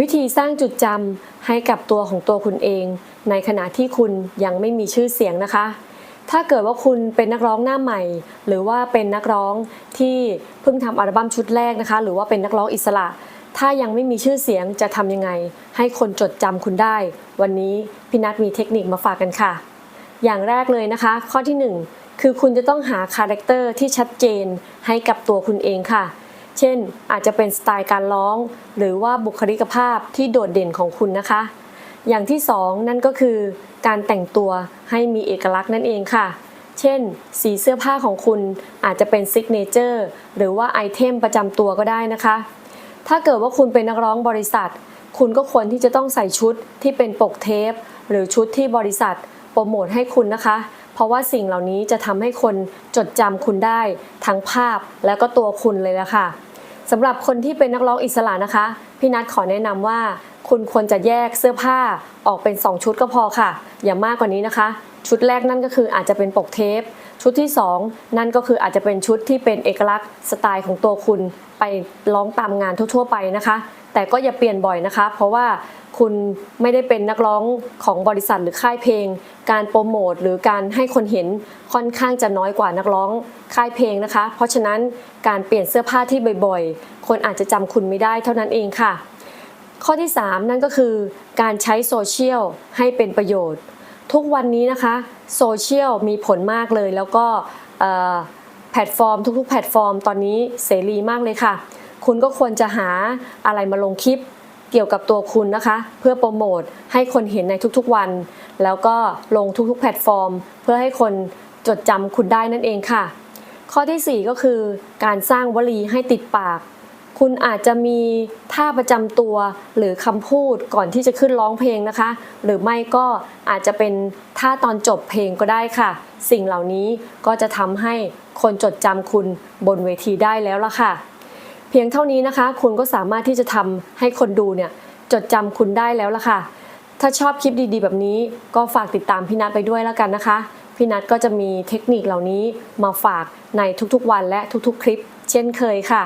วิธีสร้างจุดจำให้กับตัวของตัวคุณเอง ในขณะที่คุณยังไม่มีชื่อเสียงนะคะ ถ้าเกิดว่าคุณเป็นนักร้องหน้าใหม่ หรือว่าเป็นนักร้องที่เพิ่งทำอัลบั้มชุดแรกนะคะ หรือว่าเป็นนักร้องอิสระ ถ้ายังไม่มีชื่อเสียงจะทำยังไง ให้คนจดจำคุณได้ วันนี้พี่นัทมีเทคนิคมาฝากกันค่ะ อย่างแรกเลยนะคะ ข้อที่ 1 คือคุณจะต้องหาคาแรคเตอร์ที่ชัดเจนให้กับตัวคุณเองค่ะ เช่น อาจจะเป็นสไตล์การร้อง หรือว่าบุคลิกภาพที่โดดเด่นของคุณนะคะ อย่างที่2นั่นก็คือ การแต่งตัวให้มีเอกลักษณ์นั่นเองค่ะ เช่น สีเสื้อผ้าของคุณอาจจะเป็นซิกเนเจอร์หรือว่าไอเทมประจำตัวก็ได้นะคะ ถ้าเกิดว่าคุณเป็นนักร้องบริษัท คุณก็ควรที่จะต้องใส่ชุดที่เป็นปกเทป หรือชุดที่บริษัทโปรโมทให้คุณนะคะเพราะว่าสิ่งเหล่านี้จะทำให้คนจดจำคุณได้ ทั้งภาพและก็ตัวคุณเลยละค่ะ สำหรับคนที่เป็นนักร้องอิสระนะคะ พี่นัทขอแนะนำว่า คุณควรจะแยกเสื้อผ้าออกเป็น 2 ชุดก็พอค่ะ อย่ามากกว่านี้นะคะ ชุดแรกนั่นก็คืออาจจะเป็นปกเทป ชุดที่ 2 นั่นก็คืออาจจะเป็นชุดที่เป็นเอกลักษณ์สไตล์ของตัวคุณไปร้องตามงานทั่ว ๆ ไปนะคะ แต่ก็อย่าเปลี่ยนบ่อยนะคะ เพราะว่าคุณไม่ได้เป็นนักร้องของบริษัทหรือค่ายเพลง การโปรโมทหรือการให้คนเห็นค่อนข้างจะน้อยกว่านักร้องค่ายเพลงนะคะ เพราะฉะนั้นการเปลี่ยนเสื้อผ้าที่บ่อยๆ คนอาจจะจำคุณไม่ได้เท่านั้นเองค่ะ ข้อที่ 3 นั่นก็คือ การใช้โซเชียลให้เป็นประโยชน์ ทุกวันนี้นะคะโซเชียลมีผลมากเลย แล้วก็แพลตฟอร์ม ทุกๆ แพลตฟอร์ม ตอนนี้เสรีมากเลยค่ะ คุณก็ควรจะหาอะไรมาลงคลิปเกี่ยวกับตัวคุณนะคะ เพื่อโปรโมทให้คนเห็นในทุกๆวัน แล้วก็ลงทุกๆ แพลตฟอร์ม เพื่อให้คนจดจำคุณได้นั่นเองค่ะ ข้อทีสี่4 ก็คือการสร้างวลีให้ติดปาก คุณอาจจะมีท่าประจำตัวหรือคำพูดก่อนที่จะขึ้นร้องเพลงนะคะ หรือไม่ก็อาจจะเป็นท่าตอนจบเพลงก็ได้ค่ะ สิ่งเหล่านี้ก็จะทำให้คนจดจำคุณบนเวทีได้แล้วล่ะค่ะ เพียงเท่านี้นะคะ คุณก็สามารถที่จะทำให้คนดูเนี่ยจดจำคุณได้แล้วล่ะค่ะ ถ้าชอบคลิปดีๆ แบบนี้ก็ฝากติดตามพี่นัทไปด้วยแล้วกันนะคะ พี่นัทก็จะมีเทคนิคเหล่านี้มาฝากในทุกๆวันและทุกๆ คลิป เช่นเคยค่ะ